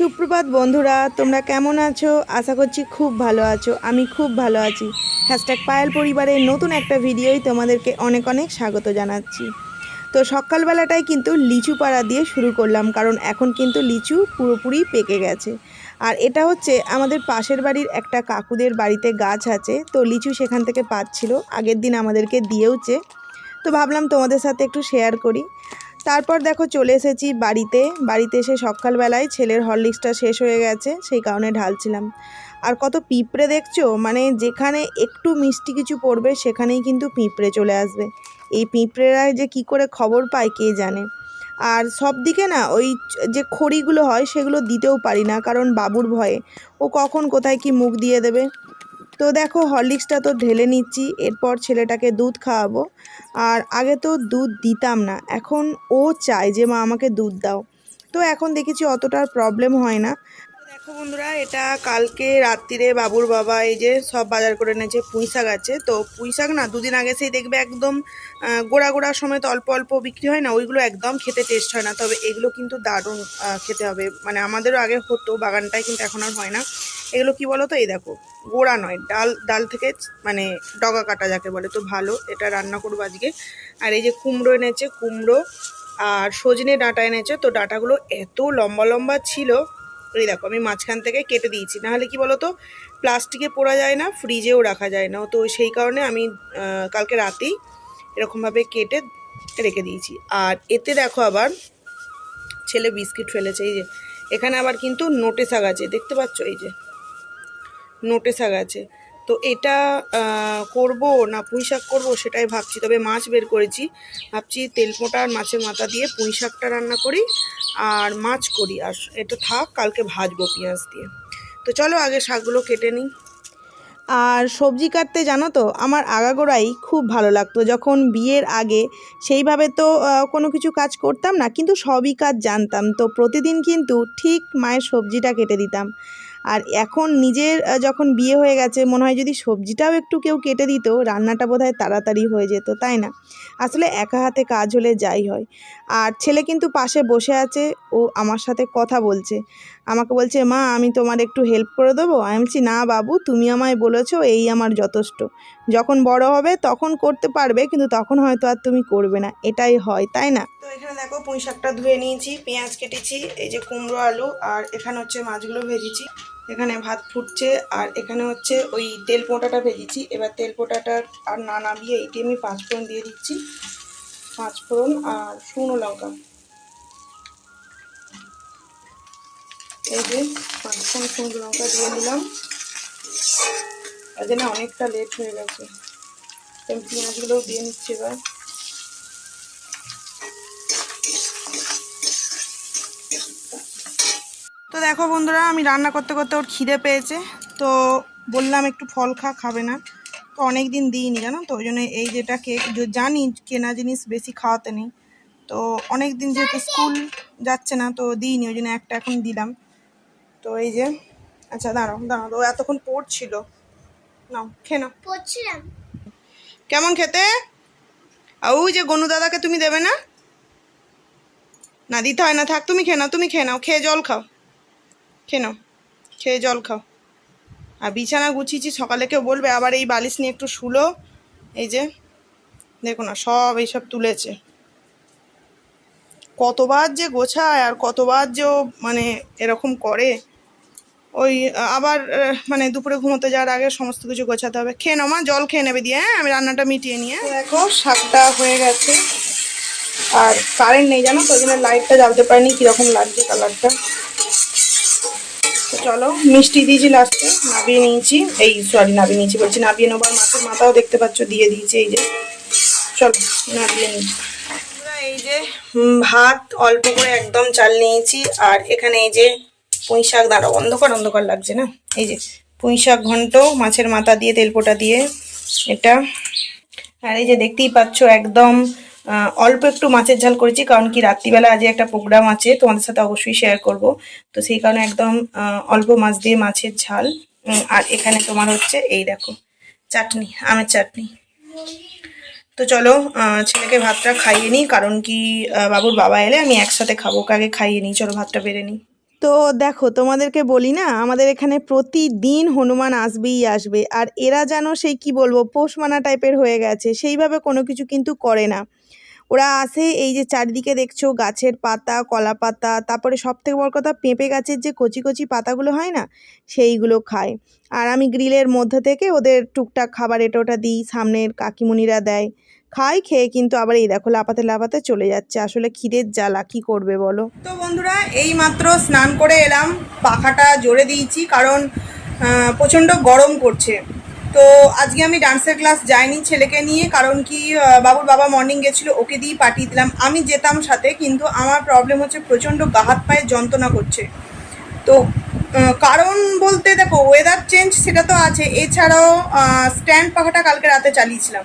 সুপ্রভাত বন্ধুরা, তোমরা কেমন আছো? আশা করছি খুব ভালো আছো। আমি খুব ভালো আছি। হ্যাশট্যাগ পায়েল পরিবারের নতুন একটা ভিডিওই তোমাদেরকে অনেক অনেক স্বাগত জানাচ্ছি। তো সকালবেলাটাই কিন্তু লিচু পাড়া দিয়ে শুরু করলাম, কারণ এখন কিন্তু লিচু পুরোপুরি পেকে গেছে। আর এটা হচ্ছে আমাদের পাশের বাড়ির একটা কাকুদের বাড়িতে গাছ আছে, তো লিচু সেখান থেকে পাচ্ছিল। আগের দিন আমাদেরকে দিয়েওছে। তো ভাবলাম তোমাদের সাথে একটু শেয়ার করি। তারপর দেখো চলে এসেছি বাড়িতে। বাড়িতে এসে সকালবেলায় ছেলের হরলিক্সটা শেষ হয়ে গেছে, সেই কারণে ঢালছিলাম। আর কত পিঁপড়ে দেখছ? মানে যেখানে একটু মিষ্টি কিছু পড়বে, সেখানেই কিন্তু পিঁপড়ে চলে আসবে। এই পিঁপড়েরা যে কি করে খবর পায় কে জানে? আর সব দিকে না ওই যে খড়িগুলো হয়, সেগুলো দিতেও পারি না, কারণ বাবুর ভয়ে। ও কখন কোথায় কি মুখ দিয়ে দেবে? তো দেখো, হরলিক্সটা তো ঢেলে নিচ্ছি, এরপর ছেলেটাকে দুধ খাওয়াবো। আর আগে তো দুধ দিতাম না, এখন ও চায় যে, মা, আমাকে দুধ দাও। তো এখন দেখেছি অতটার প্রবলেম হয় না। দেখো বন্ধুরা, এটা কালকে রাত্রিরে বাবুর বাবা এই যে সব বাজার করে এনেছে পুঁই শাক আছে। তো পুঁই শাক না, দুদিন আগে সেই দেখবে একদম গোড়া গোড়া সময় তো অল্প অল্প বিক্রি হয় না, ওইগুলো একদম খেতে টেস্ট হয় না। তবে এগুলো কিন্তু দারুণ খেতে হবে। মানে আমাদেরও আগে হতো, বাগানটায় কিন্তু এখন আর হয় না। এগুলো কি বলো তো এই দেখো, গোড়া নয়, ডাল ডাল থেকে মানে ডগা কাটা যাকে বলে, তো ভালো, এটা রান্না করব আজকে। আর এই যে কুমড়ো এনেছে, কুমড়ো আর সজনে ডাঁটা এনেছে, তো ডাঁটাগুলো এত লম্বা লম্বা ছিল, এই দেখো, আমি মাঝখান থেকে কেটে দিয়েছি। নাহলে কি বলো তো প্লাস্টিকে পোড়া যায় না, ফ্রিজেও রাখা যায় না। তো সেই কারণে আমি কালকে রাতেই এরকমভাবে কেটে রেখে দিয়েছি। আর এতে দেখো আবার ছেলে বিস্কিট ফেলেছে, এই যে। এখানে আবার কিন্তু নোটে শাক আছে, দেখতে পাচ্ছ? এই যে নোটে শাক আছে তো এটা করব না পুঁই শাক করব সেটাই ভাবছি। তবে মাছ বের করেছি। ভাবছি তেল পোঁটা আর মাছের মাথা দিয়ে পুঁই শাকটা রান্না করি আর মাছ করি। আর এটা থাক, কালকে ভাজবো পেঁয়াজ দিয়ে। তো চলো আগে শাকগুলো কেটে নিই। আর সবজি কাটতে জানো তো, আমার আগাগোড়াই খুব ভালো লাগতো। যখন বিয়ের আগে সেইভাবে তো কোনো কিছু কাজ করতাম না, কিন্তু সবই কাজ জানতাম। তো প্রতিদিন কিন্তু ঠিক মায়ের সবজিটা কেটে দিতাম। আর এখন নিজের যখন বিয়ে হয়ে গেছে, মনে হয় যদি সবজিটাও একটু কেউ কেটে দিত, রান্নাটা বোধহয় তাড়াতাড়ি হয়ে যেত, তাই না? আসলে একা হাতে কাজ হলে যাই হয়। আর ছেলে কিন্তু পাশে বসে আছে, ও আমার সাথে কথা বলছে। আমাকে বলছে, মা, আমি তোমার একটু হেল্প করে দেবো। আমি বলছি, না বাবু, তুমি আমায় বলেছ, এই আমার যথেষ্ট। যখন বড় হবে তখন করতে পারবে, কিন্তু তখন হয়তো আর তুমি করবে না। এটাই হয়, তাই না? তো এখানে দেখো, পুঁই শাকটা ধুয়ে নিয়েছি, পেঁয়াজ কেটেছি, এই যে কুমড়ো আলু, আর এখানে হচ্ছে মাছগুলো ভেজেছি। এখানে ভাত ফুটছে, আর এখানে হচ্ছে ওই তেল পোঁটাটা ভেজেছি। এবার তেল পোঁটাটা আর না নামিয়ে এইটি আমি পাঁচ ফোড়ন দিয়ে দিচ্ছি। পাঁচ ফোড়ন আর শুকনো লঙ্কা। এই যে পাঁচ ফোড়ন শুকনো লঙ্কা দিয়ে নিলাম আজকে না অনেকটা লেট হয়ে গেছে। আমি দিয়ে নিচ্ছি এবার। তো দেখো বন্ধুরা, আমি রান্না করতে করতে ওর খিদে পেয়েছে। তো বললাম একটু ফল খা, খাবে না। তো অনেক দিন দিইনি, জানো তো? ওই জন্য এই যেটা কেক জানি কেনা জিনিস বেশি খাওয়াতে নেই। তো অনেক দিন যেহেতু স্কুল যাচ্ছে না, তো দিইনি, ওই জন্য একটা এখন দিলাম। তো এই যে আচ্ছা দাঁড়াও দাঁড়াও ও এতক্ষণ পড়ছিল। নাও খেয়ে নাও। পড়ছিলাম। কেমন খেতে? ওই যে গনু দাদাকে তুমি দেবে না? না দিতে হয় না থাক তুমি খেয়ে নাও তুমি খেয়ে নাও খেয়ে জল খাও। খেয়ে নাও খেয়ে জল খাও। আর বিছানা গুছিয়েছি সকালে কেউ বলবে আবার এই বালিশ নিয়ে একটু শুলো। এই যে দেখো না সব এইসব তুলেছে। কতবার যে গোছায় আর কতবার যে মানে এরকম করে। ওই আবার মানে দুপুরে ঘুমোতে যাওয়ার আগে সমস্ত কিছু গোছাতে হবে। খেয়ে নাও মা জল খেয়ে নেবে দিয়ে হ্যাঁ? আমি রান্নাটা মিটিয়ে নিয়ে। দেখো শাকটা হয়ে গেছে। আর কারেন্ট নেই জানো তো ওই জন্য লাইটটা জ্বালতে পারিনি কীরকম লাগছে কালারটা তো চলো মিষ্টি দিয়েছি লাস্টে নাবিয়ে নিয়েছি। এই সরি নাবিয়ে নিয়েছি বলছি নাবিয়ে নেবার মাছের মাথাও দেখতে পাচ্ছ দিয়ে দিয়েছি এই যে। চলো নাবিয়ে নিই। এই যে ভাত অল্প করে একদম চাল নিয়েছি। আর এখানে এই যে পুঁই শাক দাঁড়াও অন্ধকার অন্ধকার লাগছে না? এই যে, পুঁই শাক ঘন্ট, মাছের মাথা দিয়ে তেলপোটা দিয়ে এটা। আর এই যে দেখতেই পাচ্ছ, একদম অল্প একটু মাছের ঝাল করেছি, কারণ কি রাত্রিবেলা আজ একটা প্রোগ্রাম আছে, তোমাদের সাথে অবশ্যই শেয়ার করব। তো সেই কারণে একদম অল্প মাছ দিয়ে মাছের ঝাল। আর এখানে তোমার হচ্ছে, এই দেখো, চাটনি, আমের চাটনি। তো চলো ছেলেকে ভাতটা খাইয়ে নিই, কারণ কি বাবুর বাবা এলে আমি একসাথে খাব আগে খাইয়ে নিই। চলো, ভাতটা বেড়ে নিই। তো দেখো, তোমাদেরকে বলি না, আমাদের এখানে প্রতিদিন হনুমান আসবেই আসবে। আর এরা যেন সেই, কি বলব, পোষমানা টাইপের হয়ে গেছে, সেইভাবে কোনো কিছু কিন্তু করে না। ওরা আসে, এই যে চারিদিকে দেখছ, গাছের পাতা, কলা পাতা, তারপরে সব থেকে বড় কথা, পেঁপে গাছের যে কচি কচি পাতাগুলো হয় না, সেইগুলো খায়। আর আমি গ্রিলের মধ্যে থেকে ওদের টুকটাক খাবার এটা ওটা দিই, সামনের কাকিমুনিরা দেয়। খাই, খেয়ে কিন্তু আবার এই দেখো লাপাতে লাপাতে চলে যাচ্ছে। আসলে খিদের জ্বালা, কি করবে বলো? তো বন্ধুরা এই মাত্র স্নান করে এলাম। পাখাটা জোরে দিয়েছি কারণ প্রচণ্ড গরম করছে। তো আজকে আমি ডান্সের ক্লাস যাইনি ছেলেকে নিয়ে, কারণ কি বাবুর বাবা মর্নিং গেছিল, ওকে দিয়েই পাঠিয়ে দিলাম। আমি যেতাম সাথে, কিন্তু আমার প্রবলেম হচ্ছে প্রচণ্ড গা হাত পায়ে যন্ত্রণা করছে। তো কারণ বলতে দেখো ওয়েদার চেঞ্জ সেটা তো আছে। এছাড়াও স্ট্যান্ড পাখাটা কালকে রাতে চালিয়েছিলাম।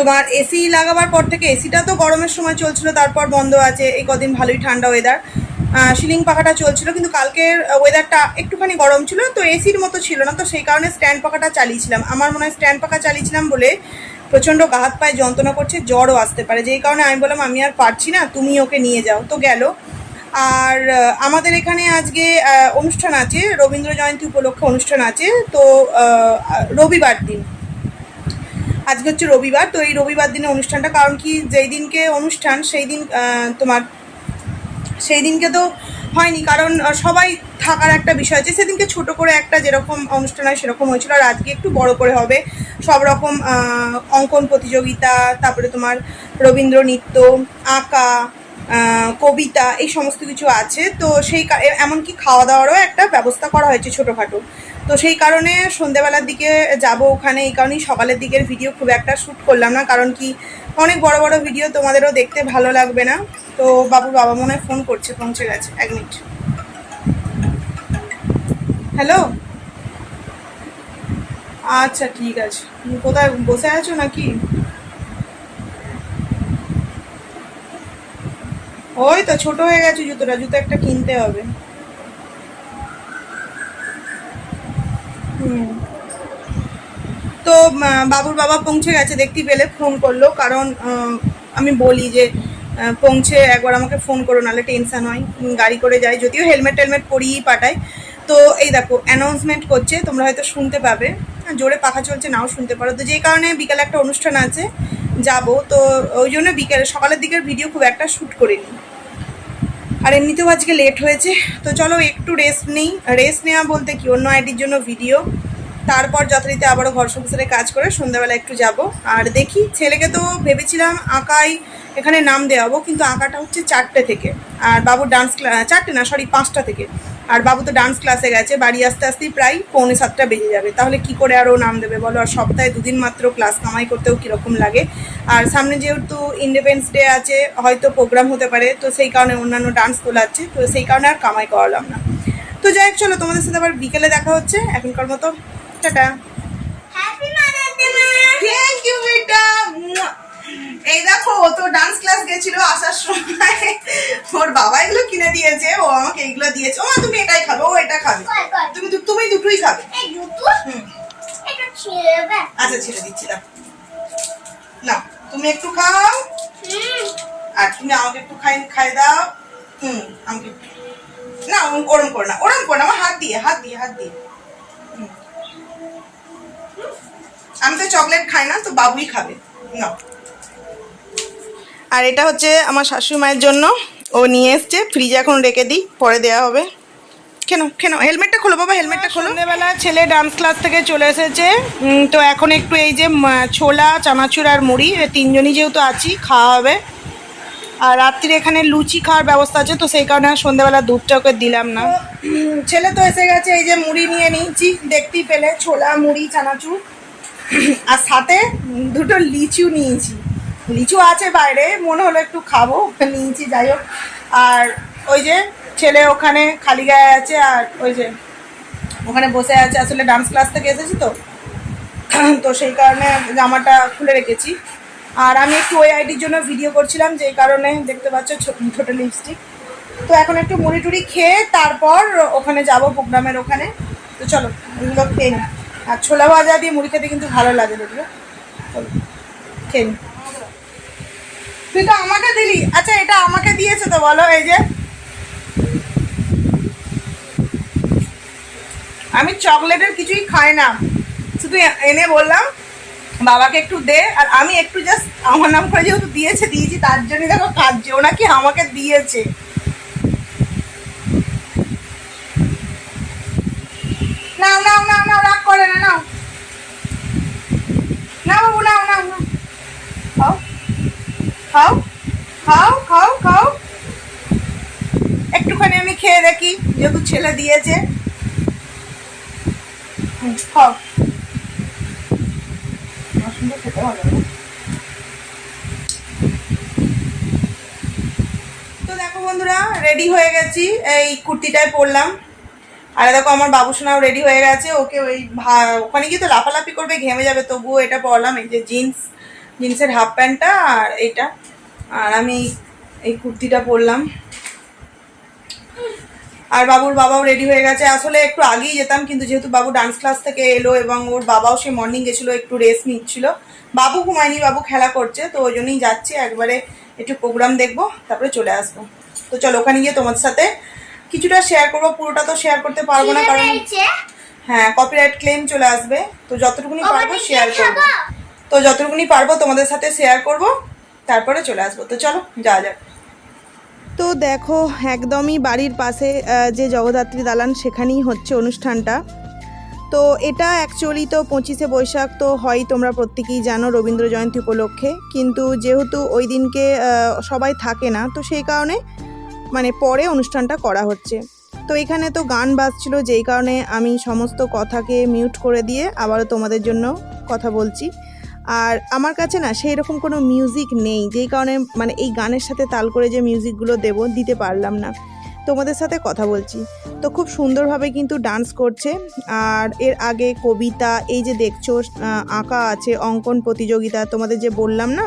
তোমার এসি লাগাবার পর থেকে এসিটা তো গরমের সময় চলছিল, তারপর বন্ধ আছে, এই কদিন ভালোই ঠান্ডা ওয়েদার সিলিং পাখাটা চলছিল, কিন্তু কালকের ওয়েদারটা একটুখানি গরম ছিল, তো এসির মতো ছিল না, তো সেই কারণে স্ট্যান্ড পাখাটা চালিয়েছিলাম। আমার মনে হয় স্ট্যান্ড পাখা চালিয়েছিলাম বলে প্রচণ্ড গা হাত পায়ে যন্ত্রণা করছে, জ্বরও আসতে পারে। যেই কারণে আমি বললাম, আমি আর পারছি না, তুমি ওকে নিয়ে যাও। তো গেল। আর আমাদের এখানে আজকে অনুষ্ঠান আছে, রবীন্দ্র জয়ন্তী উপলক্ষে অনুষ্ঠান আছে, তো রবিবার দিন। আজকে হচ্ছে রবিবার, তো এই রবিবার দিনে অনুষ্ঠানটা, কারণ কি যেই দিনকে অনুষ্ঠান, সেই দিন তোমার, সেই দিনকে তো হয়নি, কারণ সবাই থাকার একটা বিষয় আছে সেদিনকে ছোট করে একটা যেরকম অনুষ্ঠান হয় সেরকম হয়েছিল, আর আজকে একটু বড় করে হবে। সব রকম অঙ্কন প্রতিযোগিতা, তারপরে তোমার রবীন্দ্র নৃত্য আঁকা কবিতা, এই সমস্ত কিছু আছে। তো সেই এমনকি খাওয়া দাওয়ারও একটা ব্যবস্থা করা হয়েছে ছোটোখাটো। তো সেই কারণে সন্ধেবেলার দিকে যাব ওখানে, এই কারণেই সকালের দিকের ভিডিও খুব একটা শ্যুট করলাম না, কারণ কি অনেক বড় বড় ভিডিও তোমাদেরও দেখতে ভালো লাগবে না। তো বাবুর বাবা মনে ফোন করছে, পৌঁছে গেছে। এক মিনিট হ্যালো আচ্ছা ঠিক আছে। কোথায়, বসে আছো নাকি? ওই তো, ছোট হয়ে গেছে জুতোটা, জুতো একটা কিনতে হবে। তো বাবুর বাবা পৌঁছে গেছে, দেখতে পেলে ফোন করল, কারণ আমি বলি যে পৌঁছে একবার আমাকে ফোন করো, নাহলে টেনশান হয়। গাড়ি করে যাই, যদিও হেলমেট টেলমেট পরিয়েই পাঠাই তো, এই দেখো অ্যানাউন্সমেন্ট করছে, তোমরা হয়তো শুনতে পাবে। জোরে পাখা চলছে, নাও শুনতে পারো। তো, যেই কারণে বিকালে একটা অনুষ্ঠান আছে যাব, তো ওই জন্য বিকেলে, সকালের দিকের ভিডিও খুব একটা শ্যুট করিনি। আর এমনিতেও আজকে লেট হয়েছে, তো চলো একটু রেস্ট নিই। রেস্ট নেওয়া বলতে কি, অন্য আইডির জন্য ভিডিও তারপর যথারীতি আবারও ঘর সংসারে কাজ করে সন্ধ্যাবেলা একটু যাব। আর দেখি, ছেলেকে তো ভেবেছিলাম আঁকাই এখানে নাম দেওয়াবো, কিন্তু আঁকাটা হচ্ছে চারটে থেকে। আর বাবুর ডান্স চারটে না সরি পাঁচটা থেকে। আর বাবু তো ডান্স ক্লাসে গেছে বাড়ি আসতে আসতেই প্রায় পৌনে সাতটা বেজে যাবে। তাহলে কি করে আরও নাম দেবে বলো? আর সপ্তাহে দুদিন মাত্র ক্লাস কামাই করতেও কীরকম লাগে? আর সামনে যেহেতু ইন্ডিপেন্ডেন্স ডে আছে হয়তো প্রোগ্রাম হতে পারে তো সেই কারণে অন্যান্য ডান্স তোলাচ্ছে তো সেই কারণে আর কামাই করালাম না। তো যাই হোক চলো তোমাদের সাথে আবার বিকেলে দেখা হচ্ছে। এখনকার মতো টাটা। থ্যাংক ইউ বেটা এই দেখো ও তো ডান্স ক্লাস গেছিল আসার সময়। ওর বাবা এগুলো কিনে দিয়েছে ও আমাকে এগুলো দিয়েছে। ও তুমি এটাই খাবে ও এটা খাবে? তুমি তুমি দুটোই খাবে। আচ্ছা ছেড়ে দিচ্ছি না তুমি একটু খাও। আর তুমি আমাকে একটু খাই খাই দাও। হুম আমাকে। না ওরম করো না ওরম করো না আমার হাত দিয়ে হাত দিয়ে হাত দিয়ে। আমি তো চকলেট খাই না তো বাবুই খাবে। না। আর এটা হচ্ছে আমার শাশুড়ি মায়ের জন্য। ও নিয়ে এসছে। ফ্রিজে এখন রেখে দিই। পরে দেওয়া হবে। কেন কেন হেলমেটটা খোলো বাবা হেলমেটটা খোলো। সন্ধ্যেবেলা ছেলে ডান্স ক্লাস থেকে চলে এসেছে। তো এখন একটু এই যে ছোলা চানাচুর আর মুড়ি তিনজনই যেহেতু আছি খাওয়া হবে। আর রাত্রিরে এখানে লুচি খাওয়ার ব্যবস্থা আছে তো সেই কারণে আর সন্ধ্যাবেলা দুধটা ওকে দিলাম না। ছেলে তো এসে গেছে এই যে মুড়ি নিয়ে নিয়েছি দেখতেই পেলে। ছোলা মুড়ি চানাচুর। আর সাথে দুটো লিচু নিয়েছি। লিচু আছে বাইরে, মনে হলো একটু খাব নিয়েছি, যাই হোক। আর ওই যে ছেলে ওখানে খালি গায়ে আছে আর ওই যে ওখানে বসে আছে, আসলে ডান্স ক্লাস থেকে এসেছি তো। তো সেই কারণে জামাটা খুলে রেখেছি। আর আমি একটু ওই আইডির জন্য ভিডিও করছিলাম, যেই কারণে দেখতে পাচ্ছ ছোট লিপস্টিক তো এখন একটু মুড়ি টুড়ি খেয়ে তারপর ওখানে যাব প্রোগ্রামের ওখানে। তো চলো, এগুলো খেয়ে নিই আর ছোলা ভাজা দিয়ে মুড়ি খেতে কিন্তু ভালো লাগে, দেখবে। চলো, খেয়ে নিই তুই তো আমাকে দিলি। আচ্ছা এটা আমাকে দিয়েছে তো, বলো, এই যে। আমি চকলেটের কিছুই খাই না। শুধু এনে বললাম, বাবাকে একটু দে, আর আমি একটু জাস্ট আমার নাম করে যেহেতু দিয়েছে, দিয়েছি, তার জন্যই দেখো কাঁদছে ওনা কি আমাকে দিয়েছে। না না না না রাগ ছেলে দিয়েছে। খেতে। তো দেখো বন্ধুরা রেডি হয়ে গেছি। এই কুর্তিটায় পরলাম। আর দেখো আমার বাবুসোনাও রেডি হয়ে গেছে। ওকে ওই ওখানে গিয়ে তো লাফালাফি করবে, ঘেমে যাবে। তবুও এটা পরলাম। এই যে জিন্স জিন্সের হাফ প্যান্টটা আর এইটা। আর আমি এই কুর্তিটা পরলাম। আর বাবুর বাবাও রেডি হয়ে গেছে। আসলে একটু আগেই যেতাম কিন্তু যেহেতু বাবু ডান্স ক্লাস থেকে এলো এবং ওর বাবাও সে মর্নিং গেছিল একটু রেস্ট নিচ্ছিল। বাবু ঘুমায়নি বাবু খেলা করছে তো ওই জন্যই যাচ্ছি একবারে একটু প্রোগ্রাম দেখব তারপরে চলে আসব। তো চলো ওখানে গিয়ে তোমাদের সাথে কিছুটা শেয়ার করব পুরোটা তো শেয়ার করতে পারব না কারণ? হ্যাঁ কপিরাইট ক্লেম চলে আসবে। তো যতটুকুনি পারব শেয়ার করব। তো যতটুকুনি পারব তোমাদের সাথে শেয়ার করব তারপরে চলে আসব। তো চলো যাওয়া যাক। তো দেখো, একদমই বাড়ির পাশে যে জগদ্ধাত্রী দালান সেখানেই হচ্ছে অনুষ্ঠানটা। তো এটা অ্যাকচুয়ালি তো পঁচিশে বৈশাখ তো হয়, তোমরা প্রত্যেকেই জানো রবীন্দ্র জয়ন্তী উপলক্ষে। কিন্তু যেহেতু ওই দিনকে সবাই থাকে না, তো সেই কারণে মানে পরে অনুষ্ঠানটা করা হচ্ছে। তো এখানে তো গান বাজছিল, যেই কারণে আমি সমস্ত কথাকে মিউট করে দিয়ে আবারও তোমাদের জন্য কথা বলছি। আর আমার কাছে না সেই রকম কোনো মিউজিক নেই, যেই কারণে মানে এই গানের সাথে তাল করে যে মিউজিকগুলো দেব দিতে পারলাম না। তোমাদের সাথে কথা বলছি। তো খুব সুন্দরভাবে কিন্তু ডান্স করছে। আর এর আগে কবিতা, এই যে দেখছ আঁকা আছে, অঙ্কন প্রতিযোগিতা, তোমাদের যে বললাম না,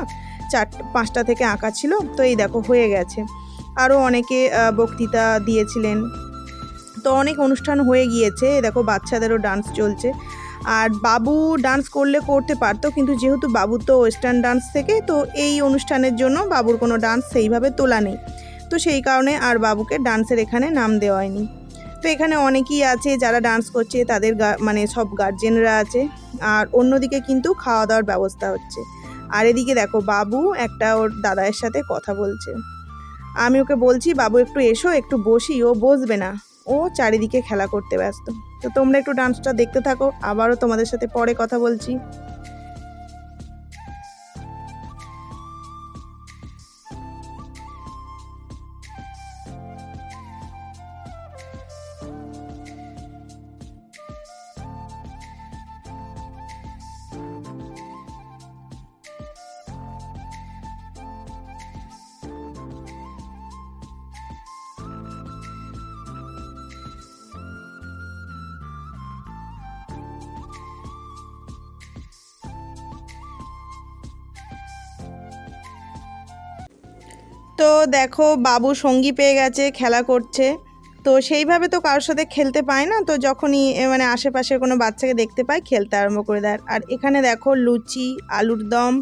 চার, পাঁচটা থেকে আঁকা ছিল, তো এই দেখো হয়ে গেছে। আরও অনেকে বক্তৃতা দিয়েছিলেন। তো অনেক অনুষ্ঠান হয়ে গিয়েছে দেখো বাচ্চাদেরও ডান্স চলছে। আর বাবু ডান্স করলে করতে পারতো, কিন্তু যেহেতু বাবু তো ওয়েস্টার্ন ডান্স থেকে, তো এই অনুষ্ঠানের জন্য বাবুর কোনো ডান্স সেইভাবে তোলা নেই। তো সেই কারণে আর বাবুকে ডান্সের এখানে নাম দেওয়া হয়নি। তো এখানে অনেকেই আছে যারা ডান্স করছে, তাদের মানে সব গার্জেনরা আছে। আর অন্যদিকে কিন্তু খাওয়া দাওয়ার ব্যবস্থা হচ্ছে। আর এদিকে দেখো, বাবু একটা ওর দাদায়ের সাথে কথা বলছে। আমি ওকে বলছি, বাবু একটু এসো, একটু বসি, ও বসবে না। ও চারিদিকে খেলা করতে ব্যস্ত। তো তোমরা একটু ডান্সটা দেখতে থাকো আবারও তোমাদের সাথে পরে কথা বলছি। তো দেখো বাবু সঙ্গী পেয়ে গেছে, খেলা করছে। তো সেইভাবে তো কারোর সাথে খেলতে পায় না, তো যখনই মানে আশেপাশের কোনো বাচ্চাকে দেখতে পায়, খেলতে আরম্ভ করে দেয়। আর এখানে দেখো লুচি, আলুর দম,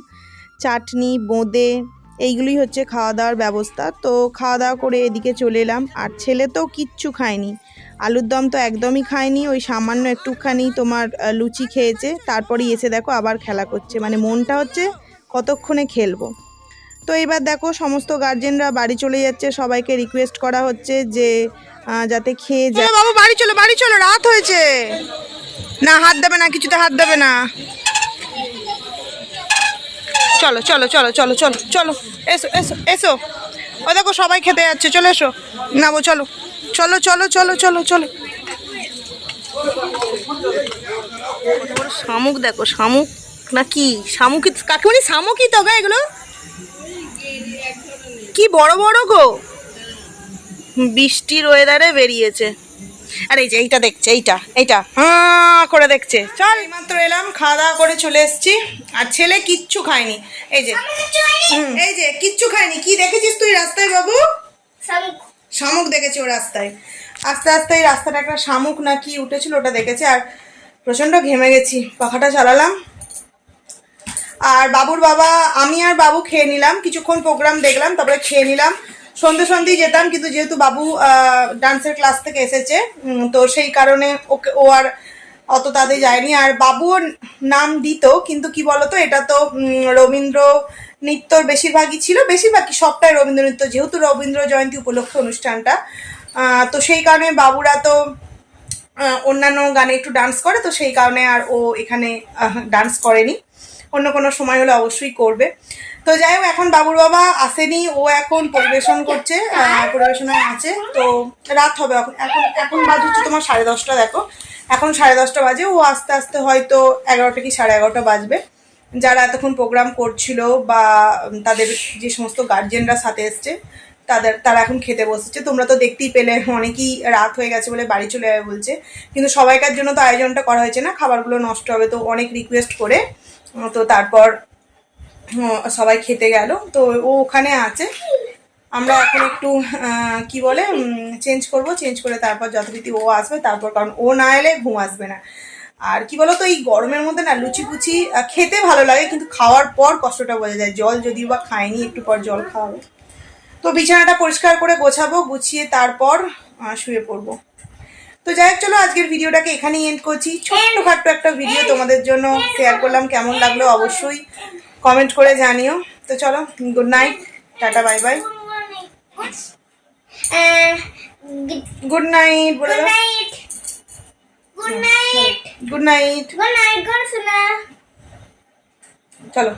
চাটনি, বোঁদে, এইগুলোই হচ্ছে খাওয়া দাওয়ার ব্যবস্থা। তো খাওয়া দাওয়া করে এদিকে চলে এলাম। আর ছেলে তো কিচ্ছু খায়নি। আলুর দম তো একদমই খায়নি, ওই সামান্য একটুখানি তোমার লুচি খেয়েছে। তারপরেই এসে দেখো আবার খেলা করছে। মানে মনটা হচ্ছে কতক্ষণে খেলব। তো এবার দেখো, সমস্ত গার্জেনরা বাড়ি চলে যাচ্ছে। সবাইকে রিকোয়েস্ট করা হচ্ছে যে যাতে খেয়ে যায়। বাবু, বাড়ি চলো বাড়ি চলো, রাত হয়েছে। না, হাত দেবে না, কিছুতে হাত দেবে না। চলো চলো চলো চলো চলো চলো, এসো এসো এসো। ও দেখো, সবাই খেতে যাচ্ছে, চলে, এসো। না বো চলো চলো চলো চলো চলো চলো। শামুক দেখো, শামুক। না কি, শামুকি কাকিমণি শামুকই তো গা এগুলো। কি বড় বড় গো? বৃষ্টির ওয়েদারে বেরিয়েছে। আর এই যে এইটা দেখছে এইটা এইটা হ্যাঁ করে দেখছে। চল মাত্র এলাম খাওয়া দাওয়া করে চলে এসেছি। আর ছেলে কিচ্ছু খায়নি। এই যে এই যে কিচ্ছু খায়নি। কি দেখেছিস তুই রাস্তায় বাবু? শামুক। শামুক দেখেছে ও রাস্তায়। আস্তে আস্তে এই রাস্তাটা একটা শামুক না কি উঠেছিল ওটা দেখেছে। আর প্রচণ্ড ঘেমে গেছি। পাখাটা চালালাম। আর বাবুর বাবা, আমি আর বাবু খেয়ে নিলাম, কিছুক্ষণ প্রোগ্রাম দেখলাম, তারপরে খেয়ে নিলাম। সন্ধে সন্ধেই যেতাম, কিন্তু যেহেতু বাবু ডান্সের ক্লাস থেকে এসেছে তো সেই কারণে ওকে, ও আর অত তাদের যায়নি। আর বাবুও নাম দিত, কিন্তু কি বলতো, এটা তো রবীন্দ্র নৃত্যর বেশিরভাগই ছিল। বেশিরভাগই সবটাই রবীন্দ্র নৃত্য, যেহেতু রবীন্দ্র জয়ন্তী উপলক্ষে অনুষ্ঠানটা। তো সেই কারণে বাবুরা তো অন্যান্য গানে একটু ডান্স করে, তো সেই কারণে আর ও এখানে ডান্স করেনি। অন্য কোনো সময় হলে অবশ্যই করবে। তো যাই হোক, এখন বাবুর বাবা আসেনি, ও এখন পরিবেশন করছে পরিবেশনায় আছে। তো রাত হবে এখন এখন এখন বাজে হচ্ছে তোমার সাড়ে দশটা, দেখো। এখন সাড়ে দশটা বাজে, ও আস্তে আস্তে হয়তো এগারোটা কি সাড়ে এগারোটা বাজবে। যারা এতক্ষণ প্রোগ্রাম করছিল বা তাদের যে সমস্ত গার্জেনরা সাথে এসছে, তাদের, তারা এখন খেতে বসেছে। তোমরা তো দেখতেই পেলে, অনেকেই রাত হয়ে গেছে বলে বাড়ি চলে যাবে বলছে। কিন্তু সবাইকার জন্য তো আয়োজনটা করা হয়েছে না, খাবারগুলো নষ্ট হবে, তো অনেক রিকোয়েস্ট করে তো তারপর সবাই খেতে গেল। তো ও ওখানে আছে। আমরা এখন একটু কি বলে চেঞ্জ করব। চেঞ্জ করে তারপর যথারীতি ও আসবে। তারপর কারণ ও না এলে ঘুম আসবে না। আর কি বলতো, এই গরমের মধ্যে না লুচি কুচি খেতে ভালো লাগে, কিন্তু খাওয়ার পর কষ্টটা বোঝা যায়। জল যদিও বা খায়নি একটু পর জল খাওয়াবে। তো বিছানাটা পরিষ্কার করে গোছাবো, গুছিয়ে তারপর শুয়ে পড়ব। তো যাই হোক চলো আজকের ভিডিওটাকে এখানেই এন্ড করছি। ছোট্টখাট্ট একটা ভিডিও তোমাদের জন্য শেয়ার করলাম কেমন লাগল অবশ্যই কমেন্ট করে জানিও। তো চলো good night tata bye bye good night বলে দাও। গুড নাইট Good night, চলো।